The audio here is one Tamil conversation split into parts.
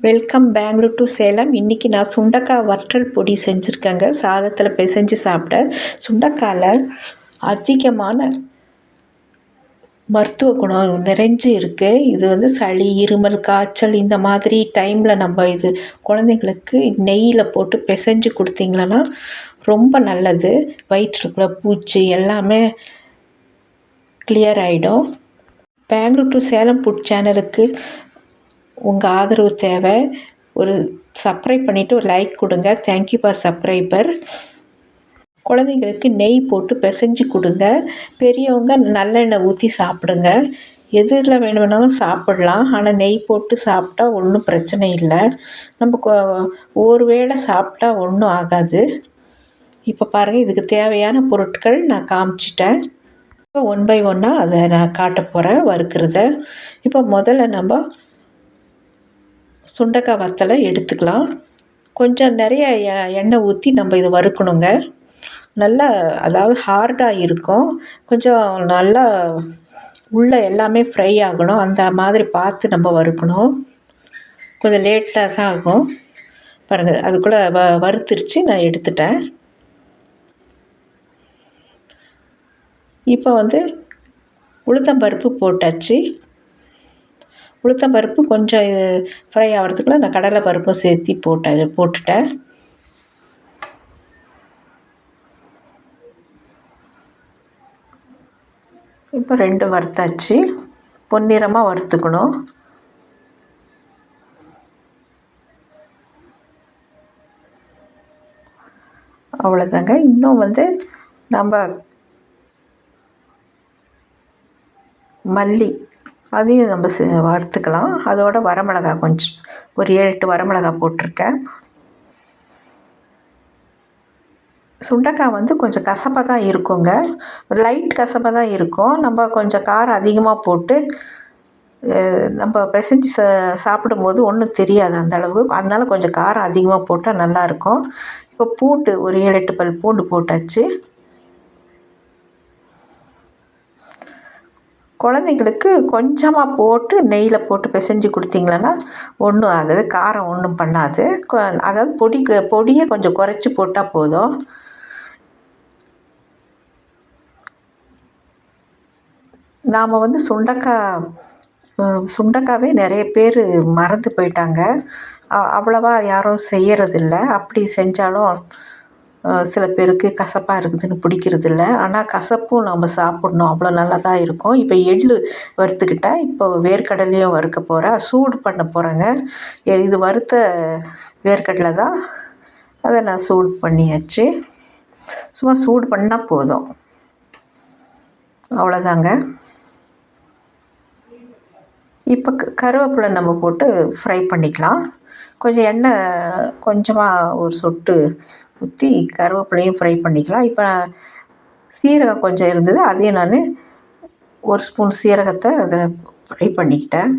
Welcome Bangalore to Salem. இன்றைக்கி நான் சுண்டக்காய் வற்றல் பொடி செஞ்சுருக்கேங்க. சாதத்தில் பிசைஞ்சு சாப்பிட. சுண்டக்காயில் அதிகமான மருத்துவ குணம் நிறைஞ்சு இருக்குது இது வந்து சளி இருமல் காய்ச்சல் இந்த மாதிரி டைமில் நம்ம இது குழந்தைங்களுக்கு நெய்யில் போட்டு பிசைஞ்சு கொடுத்தீங்களன்னா ரொம்ப நல்லது. வயிற்றுக்குள்ள பூச்சி எல்லாமே கிளியர் ஆகிடும் பெங்களூர் டு சேலம் புட் சேனலுக்கு உங்கள் ஆதரவு தேவை. ஒரு சப்ஸ்கிரைப் பண்ணிவிட்டு ஒரு லைக் கொடுங்க. தேங்க்யூ ஃபார் சப்ஸ்கிரைபர் குழந்தைங்களுக்கு நெய் போட்டு பிசைஞ்சு கொடுங்க. பெரியவங்க நல்லெண்ணெய் ஊற்றி சாப்பிடுங்க. எதில் வேணும் வேணாலும் சாப்பிட்லாம். ஆனால் நெய் போட்டு சாப்பிட்டா ஒன்றும் பிரச்சனை இல்லை. நம்ம ஒரு வேளை சாப்பிட்டா ஒன்றும் ஆகாது. இப்போ பாருங்கள் இதுக்கு தேவையான பொருட்கள் நான் காமிச்சிட்டேன். இப்போ ஒன் பை ஒன்னாக அதை நான் காட்ட போகிறேன் வறுக்கிறத. இப்போ முதல்ல நம்ம சுண்டக்காய் வத்தலை எடுத்துக்கலாம். கொஞ்சம் நிறைய எண்ணெய் ஊற்றி நம்ம இதை வறுக்கணுங்க. நல்லா அதாவது ஹார்டாக இருக்கும். கொஞ்சம் நல்லா உள்ளே எல்லாமே ஃப்ரை ஆகணும். அந்த மாதிரி பார்த்து நம்ம வறுக்கணும். கொஞ்சம் லேட்டாக தான் ஆகும். பாருங்கள் அதுக்குள்ளே வ வறுத்துருச்சு நான் எடுத்துட்டேன். இப்போ வந்து உளுத்தம்பருப்பு போட்டாச்சு. உளுத்தம் பருப்பு கொஞ்சம் ஃப்ரை ஆகிறதுக்குள்ள நான் கடலை பருப்பும் சேர்த்து போட்ட போட்டுட்டேன். இப்போ ரெண்டு வறுத்தாச்சு. பொன்னிறமாக வறுத்துக்கணும். அவ்வளோதாங்க. இன்னும் வந்து நம்ம மல்லி அதையும் நம்ம செ வறுத்துக்கலாம். அதோட வரமிளகா கொஞ்சம் ஒரு ஏழு எட்டு வரமிளகா போட்டிருக்கேன். சுண்டைக்காய் வந்து கொஞ்சம் கசப்பாக தான் இருக்குங்க. லைட் கசப்பாக தான் இருக்கும். நம்ம கொஞ்சம் காரம் அதிகமாக போட்டு நம்ம பிசைஞ்சு சா சாப்பிடும்போது ஒன்றும் தெரியாது அந்த அளவுக்கு. அதனால கொஞ்சம் காரம் அதிகமாக போட்டால் நல்லாயிருக்கும் இப்போ பூண்டு ஒரு ஏழு எட்டு பல் பூண்டு போட்டாச்சு. குழந்தைங்களுக்கு கொஞ்சமாக போட்டு நெய்யில் போட்டு பிசைஞ்சு கொடுத்தீங்களன்னா ஒன்றும் ஆகுது காரம் ஒன்றும் பண்ணாது. அதாவது பொடி பொடியை கொஞ்சம் குறைச்சி போட்டால் போதும். நாம் வந்து சுண்டக்காய் சுண்டக்காவே நிறைய பேர் மறந்து போயிட்டாங்க. அவ்வளவா யாரும் செய்யறதில்ல. அப்படி செஞ்சாலும் சில பேருக்கு கசப்பாக இருக்குதுன்னு பிடிக்கிறதில்ல. ஆனால் கசப்பும் நம்ம சாப்பிட்ணும். அவ்வளோ நல்லா தான் இருக்கும். இப்போ எள் வறுத்துக்கிட்டால் இப்போ வேர்க்கடலையும் வறுக்க போகிறேன் சூடு பண்ண போகிறேங்க இது வறுத்த வேர்க்கடலை தான். அதை நான் சூடு பண்ணியாச்சு. சும்மா சூடு பண்ணால் போதும். அவ்வளோதாங்க இப்போ கருவேப்பிலை நம்ம போட்டு ஃப்ரை பண்ணிக்கலாம். கொஞ்சம் எண்ணெய் கொஞ்சமாக ஒரு சொட்டு ஊற்றி கருவேப்பிலையும் ஃப்ரை பண்ணிக்கலாம். இப்போ சீரகம் கொஞ்சம் இருந்தது அதையும் நான் ஒரு ஸ்பூன் சீரகத்தை அதில் ஃப்ரை பண்ணிக்கிட்டேன்.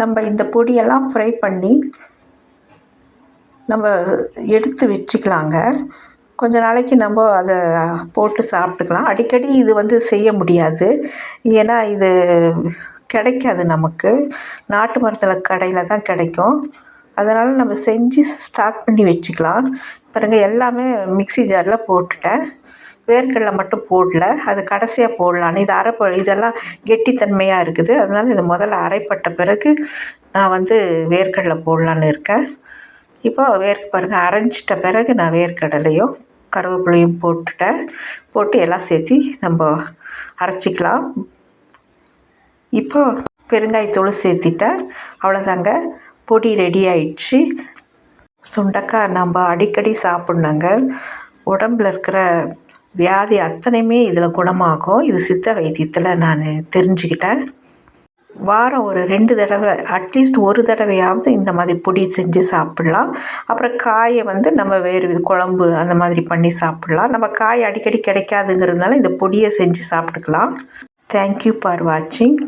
நம்ம இந்த பொடியெல்லாம் ஃப்ரை பண்ணி நம்ம எடுத்து வச்சுக்கலாங்க. கொஞ்ச நாளைக்கு நம்ம அதை போட்டு சாப்பிட்டுக்கலாம். அடிக்கடி இது வந்து செய்ய முடியாது. ஏன்னா இது கிடைக்காது நமக்கு. நாட்டு மரத்தில் கடையில் தான் கிடைக்கும். அதனால் நம்ம செஞ்சு ஸ்டாக் பண்ணி வச்சுக்கலாம். பாருங்கள் எல்லாமே மிக்ஸி ஜாரில் போட்டுட்டேன். வேர்க்கடலை மட்டும் போடல. அது கடைசியாக போடலான்னு. இது அரைப்ப இதெல்லாம் கெட்டித்தன்மையாக இருக்குது. அதனால் இது முதல்ல அரைப்பட்ட பிறகு நான் வந்து வேர்க்கடலை போடலான்னு இருக்கேன். இப்போ வேர்க்கு பாருங்கள் அரைஞ்சிட்ட பிறகு நான் வேர்க்கடலையும் கருவேப்பிலையும் போட்டுட்டேன். போட்டு எல்லாம் சேர்த்து நம்ம அரைச்சிக்கலாம். இப்போ பெருங்காயத்தூள் சேர்த்திட்டேன். அவ்வளோதாங்க பொடி ரெடி ஆயிடுச்சு. சுண்டக்காய் நம்ம அடிக்கடி சாப்பிட்ணுங்க. உடம்புல இருக்கிற வியாதி அத்தனையுமே இதில் குணமாகும். இது சித்த வைத்தியத்தில் நான் தெரிஞ்சுக்கிட்டேன். வாரம் ஒரு ரெண்டு தடவை அட்லீஸ்ட் ஒரு தடவையாவது இந்த மாதிரி பொடி செஞ்சு சாப்பிட்லாம். அப்புறம் காயை வந்து நம்ம வேறு குழம்பு அந்த மாதிரி பண்ணி சாப்பிட்லாம். நம்ம காய் அடிக்கடி கிடைக்காதுங்கிறதுனால இந்த பொடியை செஞ்சு சாப்பிட்டுக்கலாம். தேங்க்யூ ஃபார் வாட்சிங்